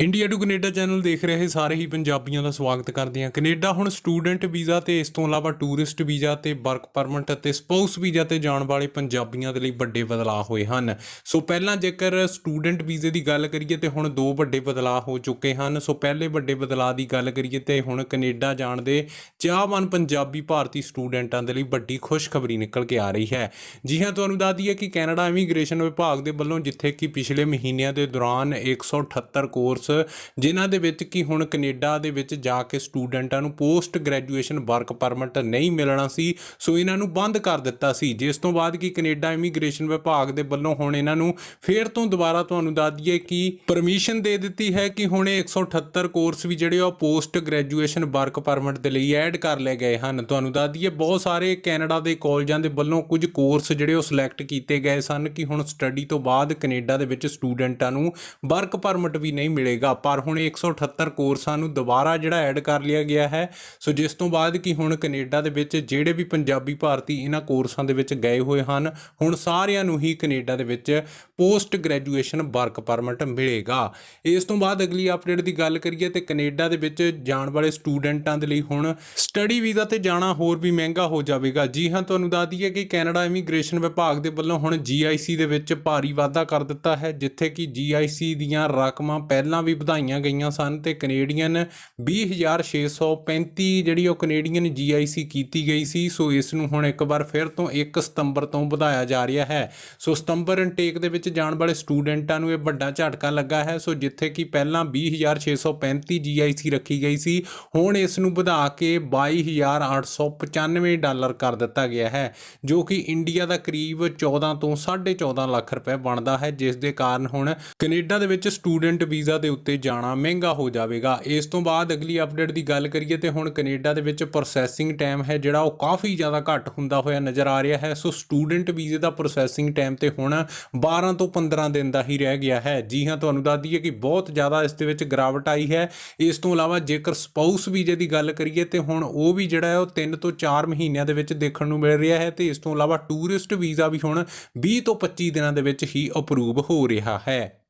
India to Canada channel ਦੇਖ ਰਹੇ ਸਾਰੇ ਹੀ ਪੰਜਾਬੀਆਂ ਦਾ ਸਵਾਗਤ ਕਰਦੇ ਹਾਂ। ਕੈਨੇਡਾ ਹੁਣ ਸਟੂਡੈਂਟ ਵੀਜ਼ਾ ਤੇ ਇਸ ਤੋਂ ਇਲਾਵਾ ਟੂਰਿਸਟ ਵੀਜ਼ਾ ਤੇ ਵਰਕ ਪਰਮਿਟ ਅਤੇ ਸਪਾਊਸ ਵੀਜ਼ਾ ਤੇ ਜਾਣ ਵਾਲੇ ਪੰਜਾਬੀਆਂ ਦੇ ਲਈ ਵੱਡੇ ਬਦਲਾਅ ਹੋਏ ਹਨ। ਸੋ ਪਹਿਲਾਂ ਜੇਕਰ ਸਟੂਡੈਂਟ ਵੀਜ਼ੇ ਦੀ ਗੱਲ ਕਰੀਏ ਤੇ ਹੁਣ ਦੋ ਵੱਡੇ ਬਦਲਾਅ ਹੋ ਚੁੱਕੇ ਹਨ। ਸੋ ਪਹਿਲੇ ਵੱਡੇ ਬਦਲਾਅ ਦੀ ਗੱਲ ਕਰੀਏ ਤੇ ਹੁਣ ਕੈਨੇਡਾ ਜਾਣ ਦੇ ਚਾਹਵਾਨ ਪੰਜਾਬੀ ਭਾਰਤੀ ਸਟੂਡੈਂਟਾਂ ਦੇ ਲਈ ਵੱਡੀ ਖੁਸ਼ਖਬਰੀ ਨਿਕਲ ਕੇ ਆ ਰਹੀ ਹੈ। ਜੀ ਹਾਂ, ਤੁਹਾਨੂੰ ਦੱਸ ਦਈਏ ਕਿ ਕੈਨੇਡਾ ਇਮੀਗ੍ਰੇਸ਼ਨ ਵਿਭਾਗ ਦੇ ਵੱਲੋਂ ਜਿੱਥੇ ਕਿ ਪਿਛਲੇ ਮਹੀਨਿਆਂ ਦੇ ਦੌਰਾਨ 178 ਕੋਰਸ ਜਿਨ੍ਹਾਂ ਦੇ ਵਿੱਚ ਕਿ ਹੁਣ ਕੈਨੇਡਾ ਦੇ ਵਿੱਚ ਜਾ ਕੇ ਸਟੂਡੈਂਟਾਂ ਨੂੰ ਪੋਸਟ ਗ੍ਰੈਜੂਏਸ਼ਨ ਵਰਕ ਪਰਮਿਟ ਨਹੀਂ ਮਿਲਣਾ ਸੀ, ਸੋ ਇਹਨਾਂ ਨੂੰ ਬੰਦ ਕਰ ਦਿੱਤਾ ਸੀ। ਜਿਸ ਤੋਂ ਬਾਅਦ ਕਿ ਕੈਨੇਡਾ ਇਮੀਗ੍ਰੇਸ਼ਨ ਵਿਭਾਗ ਦੇ ਵੱਲੋਂ ਹੁਣ ਇਹਨਾਂ ਨੂੰ ਫੇਰ ਤੋਂ ਦੁਬਾਰਾ ਤੁਹਾਨੂੰ ਦੱਸ ਦਈਏ ਕਿ ਪਰਮਿਸ਼ਨ ਦੇ ਦਿੱਤੀ ਹੈ ਕਿ ਹੁਣ ਇਹ 178 ਕੋਰਸ ਵੀ ਜਿਹੜੇ ਆ ਪੋਸਟ ਗ੍ਰੈਜੂਏਸ਼ਨ ਵਰਕ ਪਰਮਿਟ ਦੇ ਲਈ ਐਡ ਕਰ ਲਏ ਗਏ ਹਨ। ਤੁਹਾਨੂੰ ਦੱਸ ਦਈਏ ਬਹੁਤ ਸਾਰੇ ਕੈਨੇਡਾ ਦੇ ਕਾਲਜਾਂ ਦੇ ਵੱਲੋਂ ਕੁਝ ਕੋਰਸ ਜਿਹੜੇ ਉਹ ਸਿਲੈਕਟ ਕੀਤੇ ਗਏ ਸਨ ਕਿ ਹੁਣ ਸਟੱਡੀ ਤੋਂ ਬਾਅਦ ਕੈਨੇਡਾ ਦੇ ਵਿੱਚ ਸਟੂਡੈਂਟਾਂ ਨੂੰ ਵਰਕ ਪਰਮਿਟ ਵੀ ਨਹੀਂ ਮਿਲੇਗਾ। ਪਰ ਹੁਣ 178 ਕੋਰਸਾਂ ਨੂੰ ਦੁਬਾਰਾ ਜਿਹੜਾ ਐਡ ਕਰ ਲਿਆ ਗਿਆ ਹੈ। ਸੋ ਜਿਸ ਤੋਂ ਬਾਅਦ ਕਿ ਹੁਣ ਕੈਨੇਡਾ ਦੇ ਵਿੱਚ ਜਿਹੜੇ ਵੀ ਪੰਜਾਬੀ ਭਾਰਤੀ ਇਹਨਾਂ ਕੋਰਸਾਂ ਦੇ ਵਿੱਚ ਗਏ ਹੋਏ ਹਨ, ਹੁਣ ਸਾਰਿਆਂ ਨੂੰ ਹੀ ਕੈਨੇਡਾ ਦੇ ਵਿੱਚ ਪੋਸਟ ਗ੍ਰੈਜੂਏਸ਼ਨ ਵਰਕ ਪਰਮਿਟ ਮਿਲੇਗਾ। ਇਸ ਤੋਂ ਬਾਅਦ ਅਗਲੀ ਅਪਡੇਟ ਦੀ ਗੱਲ ਕਰੀਏ ਤੇ ਕੈਨੇਡਾ ਦੇ ਵਿੱਚ ਜਾਣ ਵਾਲੇ ਸਟੂਡੈਂਟਾਂ ਦੇ ਲਈ ਹੁਣ ਸਟੱਡੀ ਵੀਜ਼ਾ ਤੇ ਜਾਣਾ ਹੋਰ ਵੀ ਮਹਿੰਗਾ ਹੋ ਜਾਵੇਗਾ। ਜੀ ਹਾਂ, ਤੁਹਾਨੂੰ ਦੱਸ ਦਈਏ ਕਿ ਕੈਨੇਡਾ ਇਮੀਗ੍ਰੇਸ਼ਨ ਵਿਭਾਗ ਦੇ ਵੱਲੋਂ ਹੁਣ GIC ਦੇ ਵਿੱਚ ਭਾਰੀ ਵਾਧਾ ਕਰ ਦਿੱਤਾ ਹੈ, ਜਿੱਥੇ ਕਿ GIC ਦੀਆਂ ਰਕਮਾਂ ਪਹਿਲਾਂ ਵੀ ਵਧਾਈਆਂ ਗਈਆਂ ਸਨ ਤੇ ਕੈਨੇਡੀਅਨ 20635 ਜਿਹੜੀ ਉਹ ਕੈਨੇਡੀਅਨ GIC ਕੀਤੀ ਗਈ ਸੀ, ਸੋ ਇਸ ਨੂੰ ਹੁਣ ਇੱਕ ਵਾਰ ਫਿਰ ਤੋਂ 1 ਸਤੰਬਰ ਤੋਂ ਵਧਾਇਆ ਜਾ ਰਿਹਾ ਹੈ। ਸੋ ਸਤੰਬਰ ਇਨਟੇਕ ਦੇ ਵਿੱਚ ਜਾਣ ਵਾਲੇ ਸਟੂਡੈਂਟਾਂ ਨੂੰ ਇਹ ਵੱਡਾ ਝਟਕਾ ਲੱਗਾ ਹੈ। ਸੋ ਜਿੱਥੇ ਕਿ ਪਹਿਲਾਂ 20635 GIC ਰੱਖੀ ਗਈ ਸੀ, ਹੁਣ ਇਸ ਨੂੰ ਵਧਾ ਕੇ 22895 ਡਾਲਰ ਕਰ ਦਿੱਤਾ ਗਿਆ ਹੈ, ਜੋ ਕਿ ਇੰਡੀਆ ਦਾ ਕਰੀਬ 14 ਤੋਂ 14.5 ਲੱਖ ਰੁਪਏ ਬਣਦਾ ਹੈ, ਜਿਸ ਦੇ ਕਾਰਨ ਹੁਣ ਕੈਨੇਡਾ ਦੇ ਵਿੱਚ ਸਟੂਡੈਂਟ ਵੀਜ਼ਾ ਦੇ ਉੱਤੇ ਜਾਣਾ ਮਹਿੰਗਾ ਹੋ ਜਾਵੇਗਾ। ਇਸ ਤੋਂ ਬਾਅਦ ਅਗਲੀ ਅਪਡੇਟ ਦੀ ਗੱਲ ਕਰੀਏ ਤੇ ਹੁਣ ਕੈਨੇਡਾ ਦੇ ਵਿੱਚ ਪ੍ਰੋਸੈਸਿੰਗ ਟਾਈਮ ਹੈ, ਜਿਹੜਾ ਉਹ ਕਾਫੀ ਜ਼ਿਆਦਾ ਘੱਟ ਹੁੰਦਾ ਹੋਇਆ ਨਜ਼ਰ ਆ ਰਿਹਾ ਹੈ। ਸੋ ਸਟੂਡੈਂਟ ਵੀਜ਼ੇ ਦਾ ਪ੍ਰੋਸੈਸਿੰਗ ਟਾਈਮ ਤੇ ਹੁਣ 12 ਤੋਂ 15 ਦਿਨ ਦਾ ਹੀ ਰਹਿ ਗਿਆ ਹੈ। ਜੀ ਹਾਂ, ਤੁਹਾਨੂੰ ਦੱਸ ਦਈਏ ਕਿ ਬਹੁਤ ਜ਼ਿਆਦਾ ਇਸ ਦੇ ਵਿੱਚ ਗਿਰਾਵਟ ਆਈ ਹੈ। ਇਸ ਤੋਂ ਇਲਾਵਾ ਜੇਕਰ ਸਪਾਊਸ ਵੀਜ਼ੇ ਦੀ ਗੱਲ ਕਰੀਏ ਤੇ ਹੁਣ ਉਹ ਵੀ ਜਿਹੜਾ ਹੈ, ਉਹ 3 ਤੋਂ 4 ਮਹੀਨਿਆਂ ਦੇ ਵਿੱਚ ਦੇਖਣ ਨੂੰ ਮਿਲ ਰਿਹਾ ਹੈ ਤੇ ਇਸ ਤੋਂ ਇਲਾਵਾ ਟੂਰਿਸਟ ਵੀਜ਼ਾ ਵੀ ਹੁਣ 20 ਤੋਂ 25 ਦਿਨਾਂ ਦੇ ਵਿੱਚ ਹੀ ਅਪਰੂਵ ਹੋ ਰਿਹਾ ਹੈ।